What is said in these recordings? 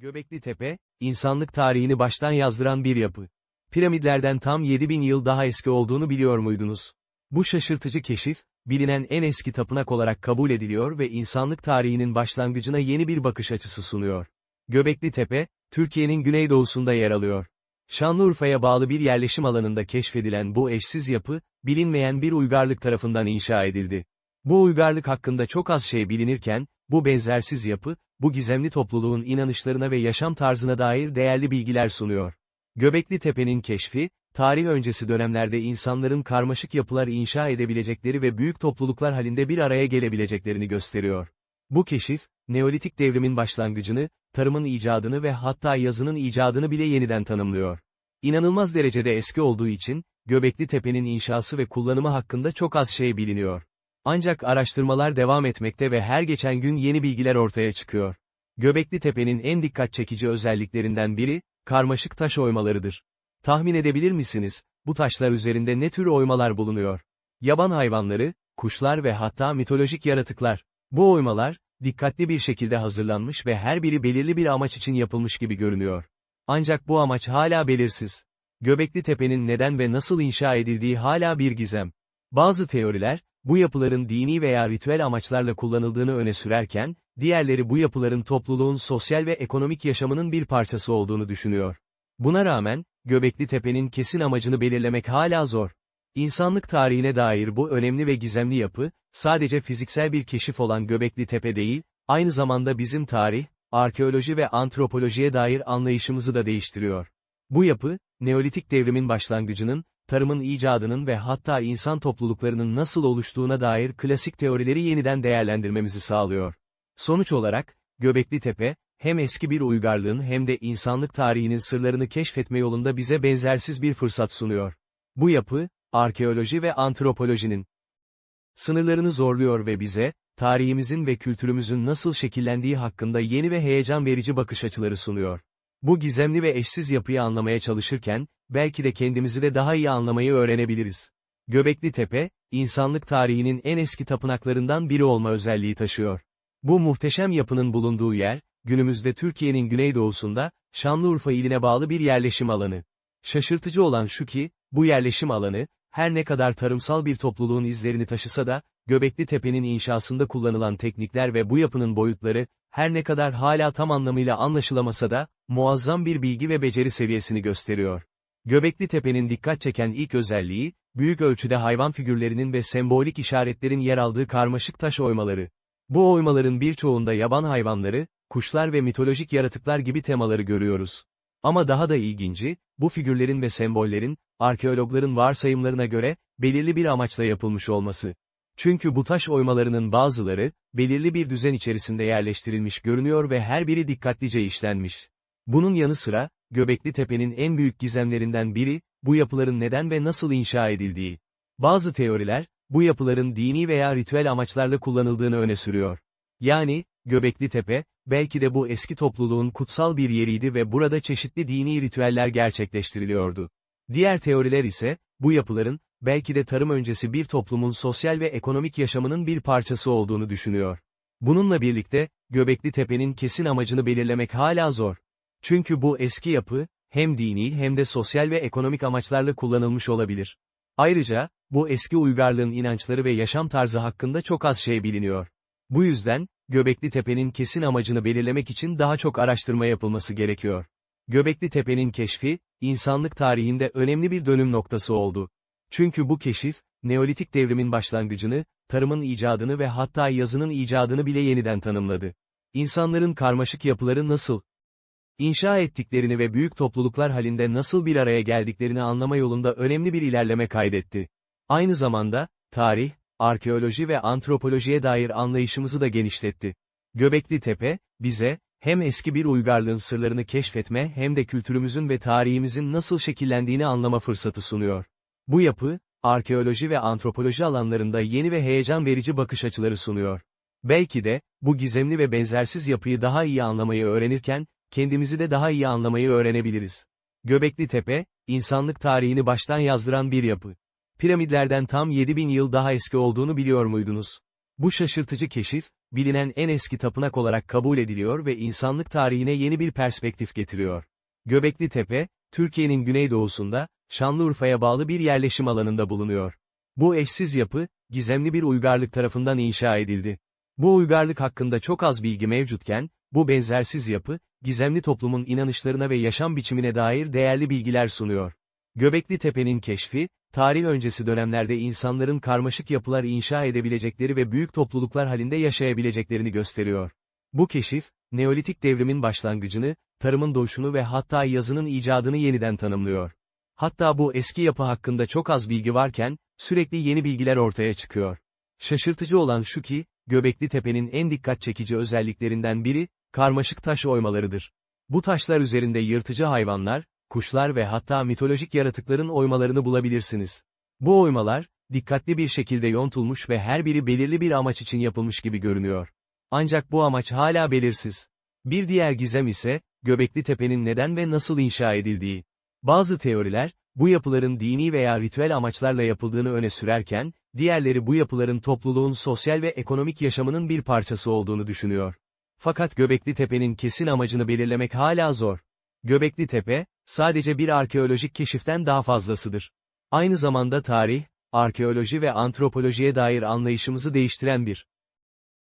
Göbekli Tepe, insanlık tarihini baştan yazdıran bir yapı. Piramitlerden tam 7000 yıl daha eski olduğunu biliyor muydunuz? Bu şaşırtıcı keşif, bilinen en eski tapınak olarak kabul ediliyor ve insanlık tarihinin başlangıcına yeni bir bakış açısı sunuyor. Göbekli Tepe, Türkiye'nin güneydoğusunda yer alıyor. Şanlıurfa'ya bağlı bir yerleşim alanında keşfedilen bu eşsiz yapı, bilinmeyen bir uygarlık tarafından inşa edildi. Bu uygarlık hakkında çok az şey bilinirken, bu benzersiz yapı, bu gizemli topluluğun inanışlarına ve yaşam tarzına dair değerli bilgiler sunuyor. Göbekli Tepe'nin keşfi, tarih öncesi dönemlerde insanların karmaşık yapılar inşa edebilecekleri ve büyük topluluklar halinde bir araya gelebileceklerini gösteriyor. Bu keşif, Neolitik devrimin başlangıcını, tarımın icadını ve hatta yazının icadını bile yeniden tanımlıyor. İnanılmaz derecede eski olduğu için, Göbekli Tepe'nin inşası ve kullanımı hakkında çok az şey biliniyor. Ancak araştırmalar devam etmekte ve her geçen gün yeni bilgiler ortaya çıkıyor. Göbekli Tepe'nin en dikkat çekici özelliklerinden biri, karmaşık taş oymalarıdır. Tahmin edebilir misiniz, bu taşlar üzerinde ne tür oymalar bulunuyor? Yaban hayvanları, kuşlar ve hatta mitolojik yaratıklar. Bu oymalar, dikkatli bir şekilde hazırlanmış ve her biri belirli bir amaç için yapılmış gibi görünüyor. Ancak bu amaç hala belirsiz. Göbekli Tepe'nin neden ve nasıl inşa edildiği hala bir gizem. Bazı teoriler, bu yapıların dini veya ritüel amaçlarla kullanıldığını öne sürerken, diğerleri bu yapıların topluluğun sosyal ve ekonomik yaşamının bir parçası olduğunu düşünüyor. Buna rağmen, Göbekli Tepe'nin kesin amacını belirlemek hala zor. İnsanlık tarihine dair bu önemli ve gizemli yapı, sadece fiziksel bir keşif olan Göbekli Tepe değil, aynı zamanda bizim tarih, arkeoloji ve antropolojiye dair anlayışımızı da değiştiriyor. Bu yapı, Neolitik devrimin başlangıcının, tarımın icadının ve hatta insan topluluklarının nasıl oluştuğuna dair klasik teorileri yeniden değerlendirmemizi sağlıyor. Sonuç olarak, Göbekli Tepe, hem eski bir uygarlığın hem de insanlık tarihinin sırlarını keşfetme yolunda bize benzersiz bir fırsat sunuyor. Bu yapı, arkeoloji ve antropolojinin sınırlarını zorluyor ve bize, tarihimizin ve kültürümüzün nasıl şekillendiği hakkında yeni ve heyecan verici bakış açıları sunuyor. Bu gizemli ve eşsiz yapıyı anlamaya çalışırken, belki de kendimizi de daha iyi anlamayı öğrenebiliriz. Göbekli Tepe, insanlık tarihinin en eski tapınaklarından biri olma özelliği taşıyor. Bu muhteşem yapının bulunduğu yer, günümüzde Türkiye'nin güneydoğusunda, Şanlıurfa iline bağlı bir yerleşim alanı. Şaşırtıcı olan şu ki, bu yerleşim alanı, her ne kadar tarımsal bir topluluğun izlerini taşısa da, Göbekli Tepe'nin inşasında kullanılan teknikler ve bu yapının boyutları, her ne kadar hala tam anlamıyla anlaşılamasa da, muazzam bir bilgi ve beceri seviyesini gösteriyor. Göbekli Tepe'nin dikkat çeken ilk özelliği, büyük ölçüde hayvan figürlerinin ve sembolik işaretlerin yer aldığı karmaşık taş oymaları. Bu oymaların birçoğunda yaban hayvanları, kuşlar ve mitolojik yaratıklar gibi temaları görüyoruz. Ama daha da ilginci, bu figürlerin ve sembollerin, arkeologların varsayımlarına göre, belirli bir amaçla yapılmış olması. Çünkü bu taş oymalarının bazıları, belirli bir düzen içerisinde yerleştirilmiş görünüyor ve her biri dikkatlice işlenmiş. Bunun yanı sıra, Göbekli Tepe'nin en büyük gizemlerinden biri, bu yapıların neden ve nasıl inşa edildiği. Bazı teoriler, bu yapıların dini veya ritüel amaçlarla kullanıldığını öne sürüyor. Yani, Göbekli Tepe, belki de bu eski topluluğun kutsal bir yeriydi ve burada çeşitli dini ritüeller gerçekleştiriliyordu. Diğer teoriler ise, bu yapıların, belki de tarım öncesi bir toplumun sosyal ve ekonomik yaşamının bir parçası olduğunu düşünüyor. Bununla birlikte, Göbekli Tepe'nin kesin amacını belirlemek hala zor. Çünkü bu eski yapı, hem dini hem de sosyal ve ekonomik amaçlarla kullanılmış olabilir. Ayrıca, bu eski uygarlığın inançları ve yaşam tarzı hakkında çok az şey biliniyor. Bu yüzden, Göbekli Tepe'nin kesin amacını belirlemek için daha çok araştırma yapılması gerekiyor. Göbekli Tepe'nin keşfi, insanlık tarihinde önemli bir dönüm noktası oldu. Çünkü bu keşif, Neolitik devrimin başlangıcını, tarımın icadını ve hatta yazının icadını bile yeniden tanımladı. İnsanların karmaşık yapıları nasıl, inşa ettiklerini ve büyük topluluklar halinde nasıl bir araya geldiklerini anlama yolunda önemli bir ilerleme kaydetti. Aynı zamanda, tarih, arkeoloji ve antropolojiye dair anlayışımızı da genişletti. Göbekli Tepe, bize, hem eski bir uygarlığın sırlarını keşfetme hem de kültürümüzün ve tarihimizin nasıl şekillendiğini anlama fırsatı sunuyor. Bu yapı, arkeoloji ve antropoloji alanlarında yeni ve heyecan verici bakış açıları sunuyor. Belki de, bu gizemli ve benzersiz yapıyı daha iyi anlamayı öğrenirken, kendimizi de daha iyi anlamayı öğrenebiliriz. Göbekli Tepe, insanlık tarihini baştan yazdıran bir yapı. Piramitlerden tam 7000 yıl daha eski olduğunu biliyor muydunuz? Bu şaşırtıcı keşif, bilinen en eski tapınak olarak kabul ediliyor ve insanlık tarihine yeni bir perspektif getiriyor. Göbekli Tepe, Türkiye'nin güneydoğusunda, Şanlıurfa'ya bağlı bir yerleşim alanında bulunuyor. Bu eşsiz yapı, gizemli bir uygarlık tarafından inşa edildi. Bu uygarlık hakkında çok az bilgi mevcutken, bu benzersiz yapı, gizemli toplumun inanışlarına ve yaşam biçimine dair değerli bilgiler sunuyor. Göbekli Tepe'nin keşfi, tarih öncesi dönemlerde insanların karmaşık yapılar inşa edebilecekleri ve büyük topluluklar halinde yaşayabileceklerini gösteriyor. Bu keşif, Neolitik devrimin başlangıcını, tarımın doğuşunu ve hatta yazının icadını yeniden tanımlıyor. Hatta bu eski yapı hakkında çok az bilgi varken, sürekli yeni bilgiler ortaya çıkıyor. Şaşırtıcı olan şu ki, Göbekli Tepe'nin en dikkat çekici özelliklerinden biri, karmaşık taş oymalarıdır. Bu taşlar üzerinde yırtıcı hayvanlar, kuşlar ve hatta mitolojik yaratıkların oymalarını bulabilirsiniz. Bu oymalar, dikkatli bir şekilde yontulmuş ve her biri belirli bir amaç için yapılmış gibi görünüyor. Ancak bu amaç hala belirsiz. Bir diğer gizem ise, Göbekli Tepe'nin neden ve nasıl inşa edildiği. Bazı teoriler, bu yapıların dini veya ritüel amaçlarla yapıldığını öne sürerken, diğerleri bu yapıların topluluğun sosyal ve ekonomik yaşamının bir parçası olduğunu düşünüyor. Fakat Göbekli Tepe'nin kesin amacını belirlemek hala zor. Göbekli Tepe, sadece bir arkeolojik keşiften daha fazlasıdır. Aynı zamanda tarih, arkeoloji ve antropolojiye dair anlayışımızı değiştiren bir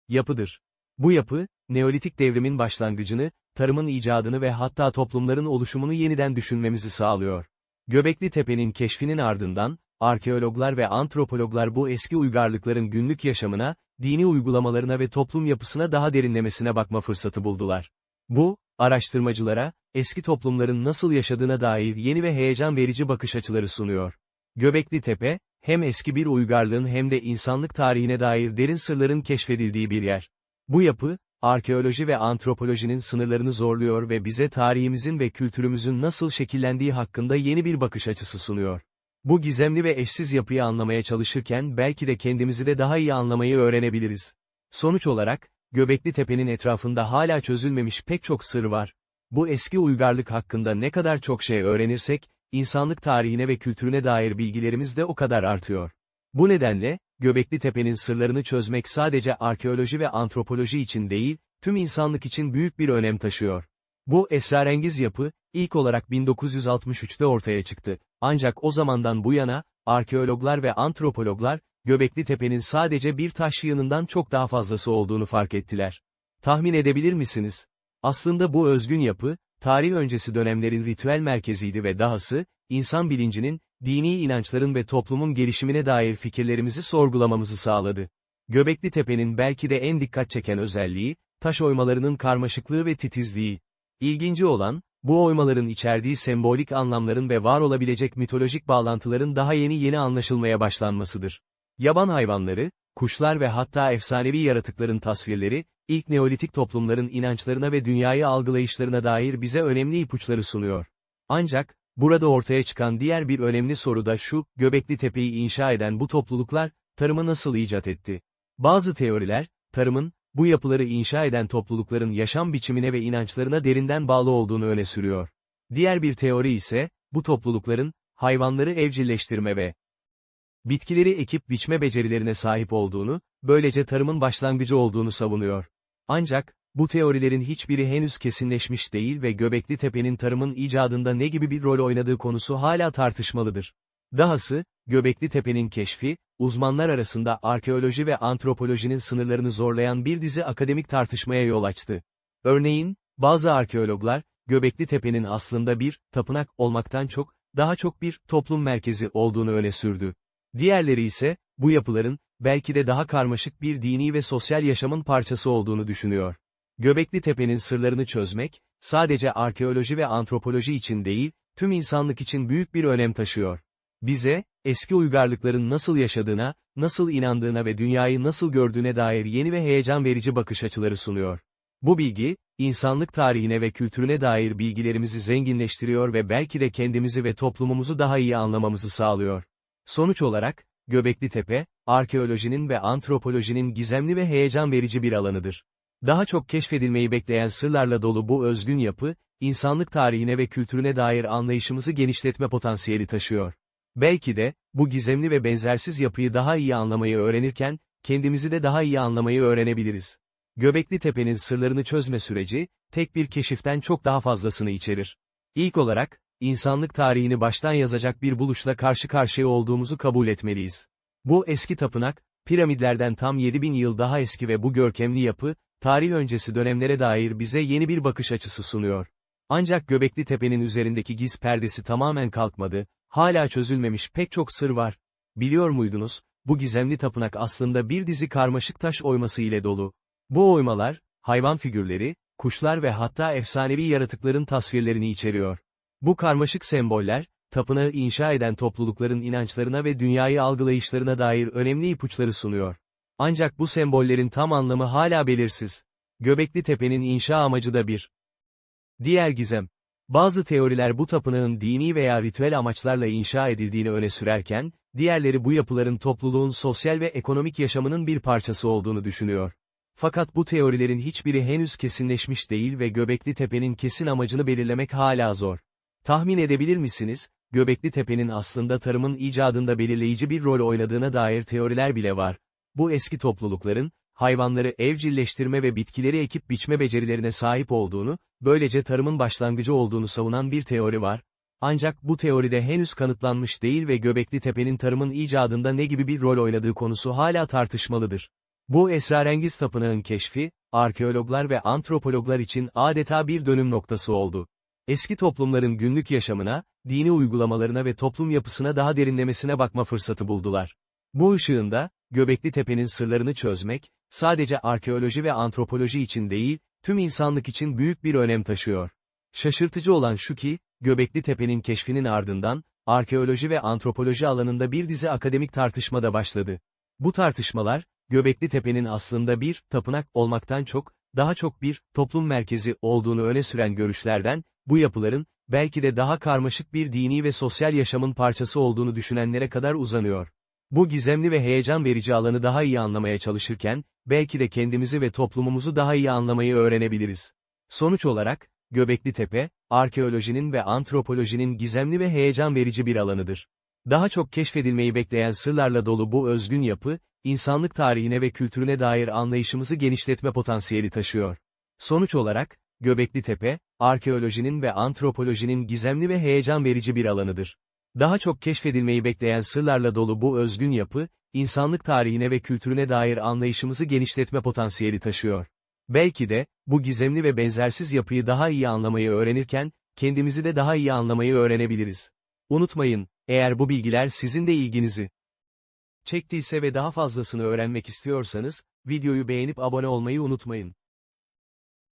yapıdır. Bu yapı, Neolitik devrimin başlangıcını, tarımın icadını ve hatta toplumların oluşumunu yeniden düşünmemizi sağlıyor. Göbekli Tepe'nin keşfinin ardından, arkeologlar ve antropologlar bu eski uygarlıkların günlük yaşamına, dini uygulamalarına ve toplum yapısına daha derinlemesine bakma fırsatı buldular. Bu, araştırmacılara, eski toplumların nasıl yaşadığına dair yeni ve heyecan verici bakış açıları sunuyor. Göbekli Tepe, hem eski bir uygarlığın hem de insanlık tarihine dair derin sırların keşfedildiği bir yer. Bu yapı, arkeoloji ve antropolojinin sınırlarını zorluyor ve bize tarihimizin ve kültürümüzün nasıl şekillendiği hakkında yeni bir bakış açısı sunuyor. Bu gizemli ve eşsiz yapıyı anlamaya çalışırken belki de kendimizi de daha iyi anlamayı öğrenebiliriz. Sonuç olarak, Göbekli Tepe'nin etrafında hala çözülmemiş pek çok sır var. Bu eski uygarlık hakkında ne kadar çok şey öğrenirsek, insanlık tarihine ve kültürüne dair bilgilerimiz de o kadar artıyor. Bu nedenle, Göbekli Tepe'nin sırlarını çözmek sadece arkeoloji ve antropoloji için değil, tüm insanlık için büyük bir önem taşıyor. Bu esrarengiz yapı, ilk olarak 1963'te ortaya çıktı. Ancak o zamandan bu yana, arkeologlar ve antropologlar, Göbekli Tepe'nin sadece bir taş yığınından çok daha fazlası olduğunu fark ettiler. Tahmin edebilir misiniz? Aslında bu özgün yapı, tarih öncesi dönemlerin ritüel merkeziydi ve dahası, insan bilincinin, dini inançların ve toplumun gelişimine dair fikirlerimizi sorgulamamızı sağladı. Göbekli Tepe'nin belki de en dikkat çeken özelliği, taş oymalarının karmaşıklığı ve titizliği. İlginci olan, bu oymaların içerdiği sembolik anlamların ve var olabilecek mitolojik bağlantıların daha yeni yeni anlaşılmaya başlanmasıdır. Yaban hayvanları, kuşlar ve hatta efsanevi yaratıkların tasvirleri, ilk Neolitik toplumların inançlarına ve dünyayı algılayışlarına dair bize önemli ipuçları sunuyor. Ancak, burada ortaya çıkan diğer bir önemli soru da şu, Göbekli Tepe'yi inşa eden bu topluluklar, tarımı nasıl icat etti? Bazı teoriler, tarımın, bu yapıları inşa eden toplulukların yaşam biçimine ve inançlarına derinden bağlı olduğunu öne sürüyor. Diğer bir teori ise, bu toplulukların, hayvanları evcilleştirme ve bitkileri ekip biçme becerilerine sahip olduğunu, böylece tarımın başlangıcı olduğunu savunuyor. Ancak, bu teorilerin hiçbiri henüz kesinleşmiş değil ve Göbekli Tepe'nin tarımın icadında ne gibi bir rol oynadığı konusu hala tartışmalıdır. Dahası, Göbekli Tepe'nin keşfi, uzmanlar arasında arkeoloji ve antropolojinin sınırlarını zorlayan bir dizi akademik tartışmaya yol açtı. Örneğin, bazı arkeologlar, Göbekli Tepe'nin aslında bir, tapınak olmaktan çok, daha çok bir, toplum merkezi olduğunu öne sürdü. Diğerleri ise, bu yapıların, belki de daha karmaşık bir dini ve sosyal yaşamın parçası olduğunu düşünüyor. Göbekli Tepe'nin sırlarını çözmek, sadece arkeoloji ve antropoloji için değil, tüm insanlık için büyük bir önem taşıyor. Bize, eski uygarlıkların nasıl yaşadığına, nasıl inandığına ve dünyayı nasıl gördüğüne dair yeni ve heyecan verici bakış açıları sunuyor. Bu bilgi, insanlık tarihine ve kültürüne dair bilgilerimizi zenginleştiriyor ve belki de kendimizi ve toplumumuzu daha iyi anlamamızı sağlıyor. Sonuç olarak, Göbekli Tepe, arkeolojinin ve antropolojinin gizemli ve heyecan verici bir alanıdır. Daha çok keşfedilmeyi bekleyen sırlarla dolu bu özgün yapı, insanlık tarihine ve kültürüne dair anlayışımızı genişletme potansiyeli taşıyor. Belki de, bu gizemli ve benzersiz yapıyı daha iyi anlamayı öğrenirken, kendimizi de daha iyi anlamayı öğrenebiliriz. Göbekli Tepe'nin sırlarını çözme süreci, tek bir keşiften çok daha fazlasını içerir. İlk olarak, insanlık tarihini baştan yazacak bir buluşla karşı karşıya olduğumuzu kabul etmeliyiz. Bu eski tapınak, piramitlerden tam 7000 yıl daha eski ve bu görkemli yapı, tarih öncesi dönemlere dair bize yeni bir bakış açısı sunuyor. Ancak Göbekli Tepe'nin üzerindeki giz perdesi tamamen kalkmadı, hala çözülmemiş pek çok sır var. Biliyor muydunuz, bu gizemli tapınak aslında bir dizi karmaşık taş oyması ile dolu. Bu oymalar, hayvan figürleri, kuşlar ve hatta efsanevi yaratıkların tasvirlerini içeriyor. Bu karmaşık semboller, tapınağı inşa eden toplulukların inançlarına ve dünyayı algılayışlarına dair önemli ipuçları sunuyor. Ancak bu sembollerin tam anlamı hala belirsiz. Göbekli Tepe'nin inşa amacı da bir. Diğer gizem. Bazı teoriler bu tapınağın dini veya ritüel amaçlarla inşa edildiğini öne sürerken, diğerleri bu yapıların topluluğun sosyal ve ekonomik yaşamının bir parçası olduğunu düşünüyor. Fakat bu teorilerin hiçbiri henüz kesinleşmiş değil ve Göbekli Tepe'nin kesin amacını belirlemek hala zor. Tahmin edebilir misiniz, Göbekli Tepe'nin aslında tarımın icadında belirleyici bir rol oynadığına dair teoriler bile var. Bu eski toplulukların, hayvanları evcilleştirme ve bitkileri ekip biçme becerilerine sahip olduğunu, böylece tarımın başlangıcı olduğunu savunan bir teori var. Ancak bu teoride henüz kanıtlanmış değil ve Göbekli Tepe'nin tarımın icadında ne gibi bir rol oynadığı konusu hala tartışmalıdır. Bu esrarengiz tapınağın keşfi, arkeologlar ve antropologlar için adeta bir dönüm noktası oldu. Eski toplumların günlük yaşamına, dini uygulamalarına ve toplum yapısına daha derinlemesine bakma fırsatı buldular. Bu ışığında, Göbekli Tepe'nin sırlarını çözmek, sadece arkeoloji ve antropoloji için değil, tüm insanlık için büyük bir önem taşıyor. Şaşırtıcı olan şu ki, Göbekli Tepe'nin keşfinin ardından, arkeoloji ve antropoloji alanında bir dizi akademik tartışma da başladı. Bu tartışmalar, Göbekli Tepe'nin aslında bir, tapınak olmaktan çok, daha çok bir, toplum merkezi olduğunu öne süren görüşlerden, bu yapıların, belki de daha karmaşık bir dini ve sosyal yaşamın parçası olduğunu düşünenlere kadar uzanıyor. Bu gizemli ve heyecan verici alanı daha iyi anlamaya çalışırken, belki de kendimizi ve toplumumuzu daha iyi anlamayı öğrenebiliriz. Sonuç olarak, Göbekli Tepe, arkeolojinin ve antropolojinin gizemli ve heyecan verici bir alanıdır. Daha çok keşfedilmeyi bekleyen sırlarla dolu bu özgün yapı, insanlık tarihine ve kültürüne dair anlayışımızı genişletme potansiyeli taşıyor. Sonuç olarak, Göbekli Tepe, arkeolojinin ve antropolojinin gizemli ve heyecan verici bir alanıdır. Daha çok keşfedilmeyi bekleyen sırlarla dolu bu özgün yapı, insanlık tarihine ve kültürüne dair anlayışımızı genişletme potansiyeli taşıyor. Belki de, bu gizemli ve benzersiz yapıyı daha iyi anlamayı öğrenirken, kendimizi de daha iyi anlamayı öğrenebiliriz. Unutmayın, eğer bu bilgiler sizin de ilginizi çektiyse ve daha fazlasını öğrenmek istiyorsanız, videoyu beğenip abone olmayı unutmayın.